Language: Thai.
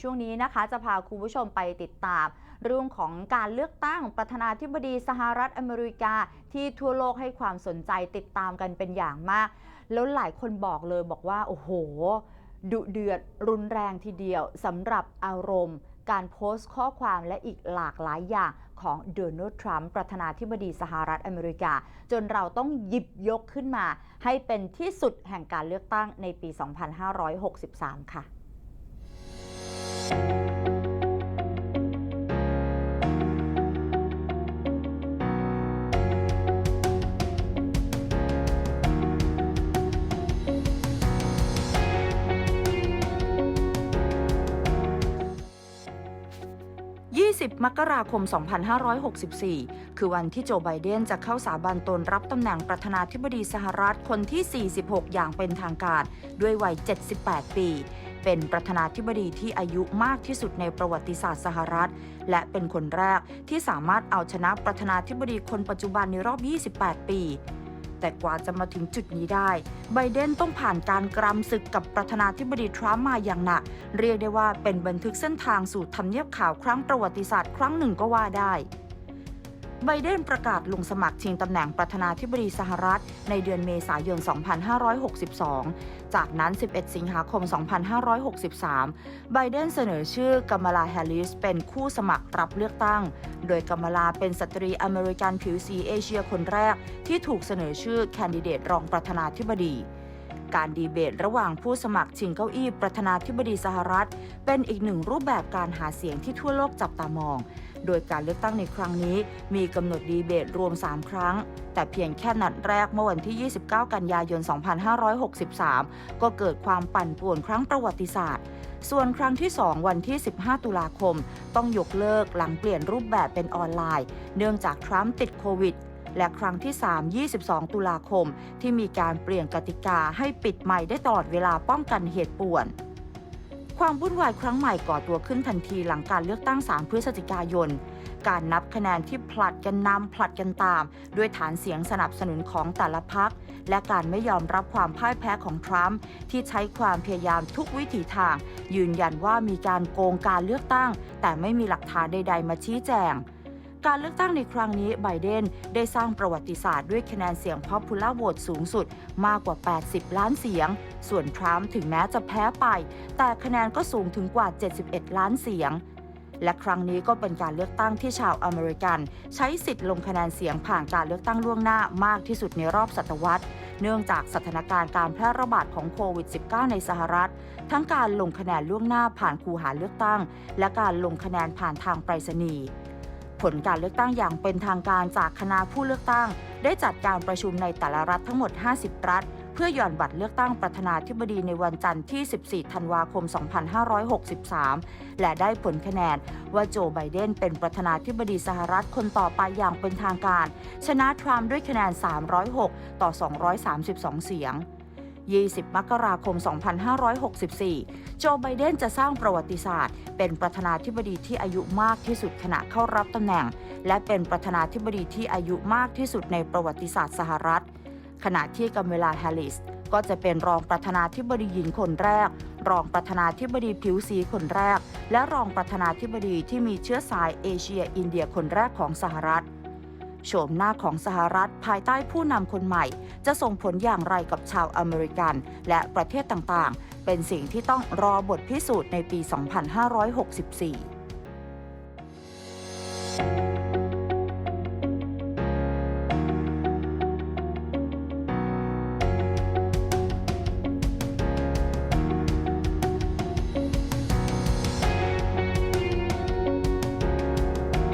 ช่วงนี้นะคะจะพาคุณผู้ชมไปติดตาม เรื่องของการเลือกตั้งประธานาธิบดีสหรัฐอเมริกา ที่ทั่วโลกให้ความสนใจติดตามกันเป็นอย่างมาก แล้วหลายคนบอกเลยบอกว่า โอ้โห ดุเดือดรุนแรงทีเดียวสำหรับอารมณ์ การโพสต์ข้อความและอีกหลากหลายอย่างของโดนัลด์ทรัมป์ประธานาธิบดีสหรัฐอเมริกา จนเราต้องหยิบยกขึ้นมา ให้เป็นที่สุดแห่งการเลือกตั้งในปี 2563 ค่ะ 20 มกราคม 2564 คือวันที่โจไบเดนจะเข้าสาบานตนรับตำแหน่งประธานาธิบดีสหรัฐคนที่ 46 อย่างเป็นทางการ ด้วยวัย 78 ปี เป็นประธานาธิบดีที่อายุมากที่สุดในประวัติศาสตร์สหรัฐ และเป็นคนแรกที่สามารถเอาชนะประธานาธิบดีคนปัจจุบันในรอบ 28 ปี แต่กว่าจะมาถึงจุดนี้ได้ ไบเดนต้องผ่านการกรำศึกกับประธานาธิบดีทรัมป์มาอย่างหนัก เรียกได้ว่าเป็นบันทึกเส้นทางสู่ทำเนียบขาวครั้งประวัติศาสตร์ครั้งหนึ่งก็ว่าได้ ไบเดนประกาศลงสมัครชิงตำแหน่งประธานาธิบดีสหรัฐ ในเดือนเมษายน 2562 จากนั้น 11 สิงหาคม 2563 ไบเดนเสนอชื่อกามาลาแฮร์ริสเป็นคู่สมัครรับเลือกตั้ง โดยกามาลาเป็นสตรีอเมริกันผิวสีเอเชียคนแรก ที่ถูกเสนอชื่อแคนดิเดตรองประธานาธิบดี การดีเบตระหว่างผู้สมัครชิงเก้าอี้ประธานาธิบดีสหรัฐ เป็นอีกหนึ่งรูปแบบการหาเสียงที่ทั่วโลกจับตามอง โดยการเลือกตั้งในครั้งนี้มีกำหนดดีเบตรวม 3 ครั้ง แต่เพียงแค่นัดแรกเมื่อวันที่ 29 กันยายน 2563 ก็เกิดความปั่นป่วนครั้งประวัติศาสตร์ส่วนครั้งที่ 2 วันที่ 15 ตุลาคม ต้องยกเลิกหลังเปลี่ยนรูปแบบเป็นออนไลน์ เนื่องจากทรัมป์ติดโควิด และครั้งที่ 3 22 ตุลาคม ที่มีการเปลี่ยนกติกาให้ปิดใหม่ได้ตลอดเวลาป้องกันเหตุป่วน ความวุ่นวายครั้งใหม่ก่อตัวขึ้นทันทีหลังการเลือกตั้ง 3 พฤศจิกายนการนับคะแนนที่ผลัดกันนำผลัดกันตาม ด้วยฐานเสียงสนับสนุนของแต่ละพักและการไม่ยอมรับความพ่ายแพ้ของทรัมป์ที่ใช้ความพยายามทุกวิถีทาง ยืนยันว่ามีการโกงการเลือกตั้ง แต่ไม่มีหลักฐานใด ๆ มาชี้แจง การเลือกตั้งในครั้งนี้ไบเดนได้สร้างประวัติศาสตร์ด้วยคะแนนเสียงพอพูล่าโหวตสูงสุดมากกว่า 80 ล้านเสียง ส่วนทรัมป์ถึงแม้จะแพ้ไป แต่คะแนนก็สูงถึงกว่า 71 ล้านเสียงและครั้งนี้ก็เป็นการเลือกตั้งที่ชาวอเมริกัน ใช้สิทธิ์ลงคะแนนเสียงผ่านการเลือกตั้งล่วงหน้ามากที่สุดในรอบศตวรรษ เนื่องจากสถานการณ์การแพร่ระบาดของโควิด -19 ในสหรัฐ ทั้งการลงคะแนนล่วงหน้าผ่านคูหาเลือกตั้ง และการลงคะแนนผ่านทางไปรษณีย์ ผลการเลือกตั้งอย่างเป็นทางการจากคณะผู้เลือกตั้ง ได้จัดการประชุมในแต่ละรัฐทั้งหมด 50 รัฐ เพื่อหย่อนบัตรเลือกตั้งประธานาธิบดีในวันจันทร์ที่ 14 ธันวาคม 2563 และได้ผลคะแนนว่าโจไบเดนเป็นประธานาธิบดีสหรัฐคนต่อไปอย่างเป็นทางการ ชนะทรัมป์ด้วยคะแนน 306 ต่อ 232 เสียง 20 มกราคม 2564 โจไบเดนจะสร้างประวัติศาสตร์ เป็นประธานาธิบดีที่อายุมากที่สุดขณะเข้ารับตำแหน่ง และเป็นประธานาธิบดีที่อายุมากที่สุดในประวัติศาสตร์สหรัฐ ขณะที่กัมเวลาแฮริสก็จะเป็นรองประธานาธิบดีหญิงคนแรก รองประธานาธิบดีผิวสีคนแรก และรองประธานาธิบดีที่มีเชื้อสายเอเชียอินเดียคนแรกของสหรัฐ โฉมหน้าของสหรัฐภายใต้ผู้นำคนใหม่ จะส่งผลอย่างไรกับชาวอเมริกันและประเทศต่างๆ เป็นสิ่งที่ต้องรอบทพิสูจน์ในปี 2564